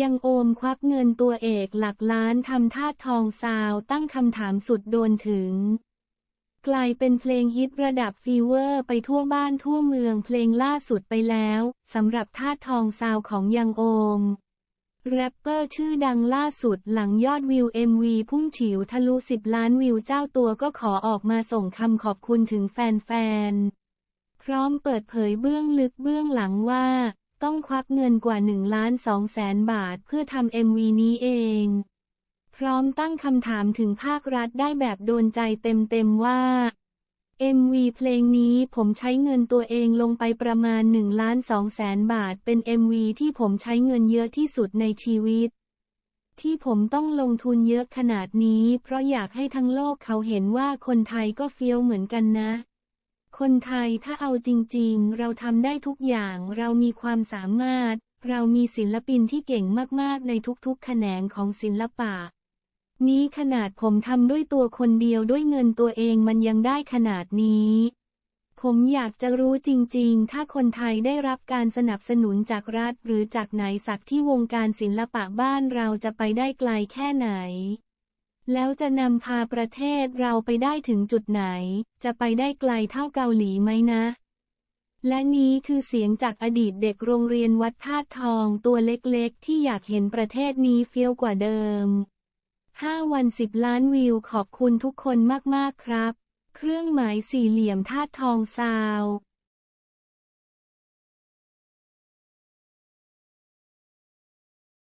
ยังโอมควักเงินตัวเอกหลักล้านทำท่าทองซาวตั้งคำถามสุดโดนถึง กลายเป็นเพลงฮิตระดับฟีเวอร์ไปทั่วบ้านทั่วเมืองเพลงล่าสุดไปแล้วสำหรับท่าทองซาวของยังโอม แรปเปอร์ชื่อดังล่าสุดหลังยอดวิว MV พุ่งฉิวทะลุ 10 ล้านวิวเจ้าตัวก็ขอออกมาส่งคำขอบคุณถึงแฟนๆพร้อมเปิดเผยเบื้องลึกเบื้องหลังว่า ต้องควักเงินกว่า1ล้าน2แสนบาทเพื่อทำ MV นี้เอง พร้อมตั้งคำถามถึงภาครัฐได้แบบโดนใจเต็มๆว่า MV เพลงนี้ผมใช้เงินตัวเองลงไปประมาณ1ล้าน2แสนบาทเป็น MV ที่ผมใช้เงินเยอะที่สุดในชีวิต ที่ผมต้องลงทุนเยอะขนาดนี้ เพราะอยากให้ทั้งโลกเขาเห็นว่าคนไทยก็เฟี้ยวเหมือนกันนะ คนไทยถ้าเอาจริง ๆ เราทำได้ทุกอย่างเรามีความสามารถ เรามีศิลปินที่เก่งมากๆ ในทุกๆ แขนงของศิลปะ นี้ขนาดผมทำด้วยตัวคนเดียวด้วยเงินตัวเองมันยังได้ขนาดนี้ ผมอยากจะรู้จริง ๆ ถ้าคนไทยได้รับการสนับสนุนจากรัฐหรือจากไหนสักที่วงการศิลปะบ้านเราจะไปได้ไกลแค่ไหน แล้วจะนำพาประเทศเราไปได้ถึงจุดไหน จะไปได้ไกลเท่าเกาหลีไหมนะ และนี้คือเสียงจากอดีตเด็กโรงเรียนวัดธาตุทองตัวเล็กๆ ที่อยากเห็นประเทศนี้เฟี้ยวกว่าเดิม 5 วัน 10 ล้านวิวขอบคุณทุกคนมากๆครับ เครื่องหมายสี่เหลี่ยมธาตุทองซาว